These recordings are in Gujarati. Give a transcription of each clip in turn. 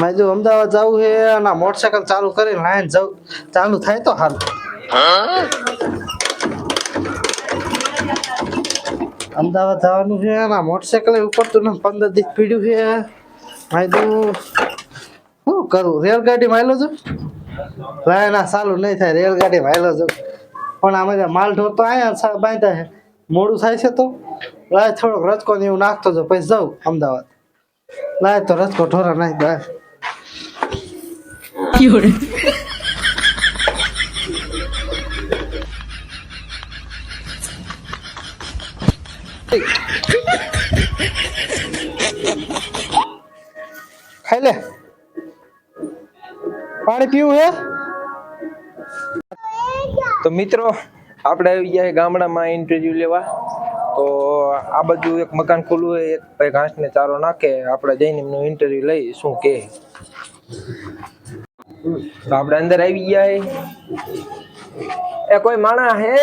મેં જો અમદાવાદ જવું છે અને મોટરસાયકલ ચાલુ કરીને લાઈન જવું ચાલુ થાય તો હાલ. અમદાવાદ જવાનું છે અને મોટરસાયકલ ઉપડતું ને પંદર દિવસ પીડ્યું છે. મેં તો શું કરું? રેલગાડી માયલો છું? લાઈન આ ચાલુ નહીં થાય, રેલગાડી માયલો છું. પણ આમાં જે માલ ઢોર તો અહીંયા બાંધતા છે. મોડું થાય છે તો? લાય થોડોક રચકો ને એવું નાખતો જો, પછી જાઉં અમદાવાદ. લાય તો રચકો ઢોરા નાખ દે ખાઈ લે પાણી પીવું હે તો મિત્રો આપણે આવી ગયા ગામડામાં ઇન્ટરવ્યુ લેવા. તો આ બાજુ એક મકાન ખુલ્લું હોય એક ભાઈ ઘાસને ચારો નાખે આપણે જઈને એમનું ઇન્ટરવ્યુ લઈ શું કે. તો આપણે અંદર આવી ગયા એ કોઈ માણા હે?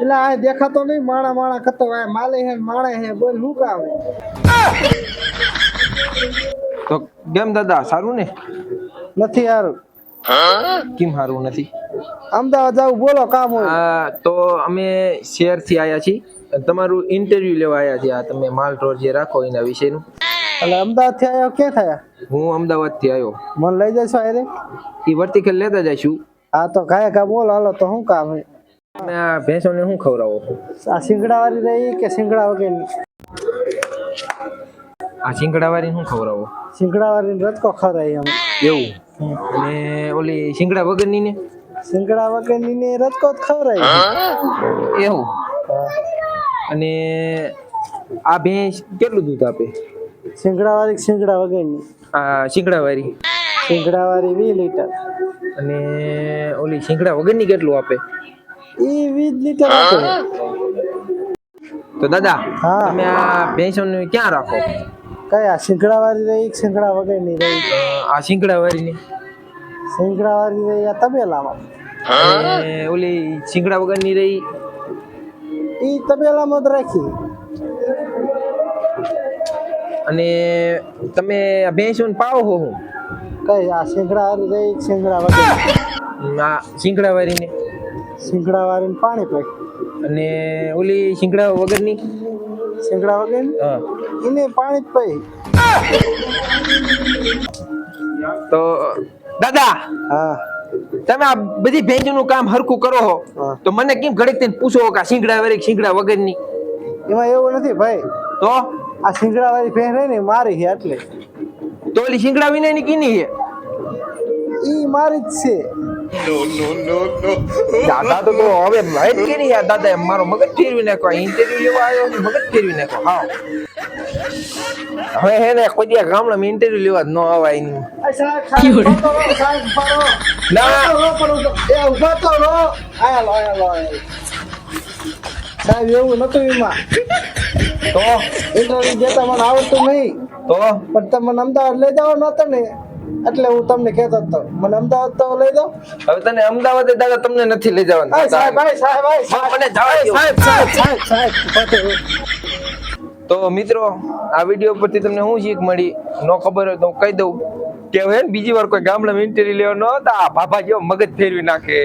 એટલે આ દેખાતો નહીં માણા માણા કરતો આ માલે હે ને માણે હે બોલ શું કામ? તો કેમ દાદા સારું ને? નથી યાર કેમ સારું નથી? અમદાવાદ જાવ બોલો કામ હોય. આ તો અમે શહેરથી આવ્યા છીએ. તમારું ઇન્ટરવ્યુ લેવા આવ્યા છીએ. આ તમે માલ ઢોર જે રાખો એના વિશેનું. એટલે અમદાવાદથી આવ્યો ક્યાં થયા? હું અમદાવાદથી આવ્યો મને લઈ જશો અરે એ વર્ટિકલ લેતા જઈશું. હા તો ગાય કા બોલો હાલો તો શું કામ હોય? તમે આ ભેંસોને શું ખવડાવો? આ સિંગડા વાળી રહી કે સિંગડા વગેરે આ શિંગડાવાળી શું ખવડાવો? સિંગડા વાળી રચકો ખવડાવી એમ એવું. અને ઓલી શિંગડા વગરની ને? સિંગડા વગરની ને રચકો જ ખવરાય એવું. અને આ ભેંસ કેટલું દૂધ આપે? સિંગડા વાળી કે સિંગડા વગરની? આ શિંગડાવાળી. સિંગડા વાળી વીસ લીટર. અને ઓલી શિંગડા વગરની કેટલું આપે? એ વીસ લીટર આપે. તો દાદા હા. તમે આ ભેંસોને ક્યાં રાખો? કયા? સિંગડા વાળી રહી કે સિંગડા વગરની રહી? આ શિંગડાવાળીને સિંગડા વાળી રહી આ તબેલામાં? અને ઓલી શિંગડા વગરની રહી. ઈ તબેલામાં જ રાખી. અને તમે આ ભેંસોને પાવો હો હું? કઈ આ સિંગડા વાળી રહી કે સિંગડા વગર આ શિંગડાવાળીને સિંગડા વાળી પાણી પી. અને ઓલી શિંગડા વગરની? સિંગડા વગર? એને પાણી જ પી. તો દાદા હા. તમે આ બધી ભેંજનું કામ હરખું કરો હો. તો મને કેમ ઘડીક થઈને પૂછો કે સિંગડા કે શિંગડા વગરની? એમાં એવું નથી ભાઈ. તો? આ સિંગડા વાળી ભેં રહી ને મારી છે એટલે. તો ઓલી શિંગડા વિનાની કીની છે? ઈ મારી જ છે. દાદા તો તો હવે વાઈટ કરી યાર દાદા એમ મારો મગજ ફેરવી નાખો ઇન્ટરવ્યુ લેવા આવ્યો છે, મગજ ફેરવી નાખો. હા. હવે હે ને કોઈ દિવસ ગામડામાં ઇન્ટરવ્યુ લેવા ન અવાય એનું. ના. ઊભા તો રહો, એ ઊભા તો રહો. આયા લો, આયા લો, સાહેબ એવું નતું એમાં. તો? ઇન્ટરવ્યુ દેતા મને આવડતું નહીં. તો? પણ તમે મને અમદાવાદ લઈ જાઓ નતો ને. એટલે હું તમને કહેતો હતો મને અમદાવાદ તો લઈ દો હવે તને અમદાવાદ દાદા તમને નથી લઈ જવાનું. સાહેબ સાહેબ સાહેબ મને જવા દ્યો. સાહેબ સાહેબ તો મિત્રો આ વીડિયો પરથી તમને શું શીખ મળી? નો ખબર હોય તો હું કહી દઉં. કે હવે બીજી વાર કોઈ ગામડામાં ઇન્ટરવ્યુ લેવાનો તો હતા. આ ભાભા જેવો મગજ ફેરવી નાખે.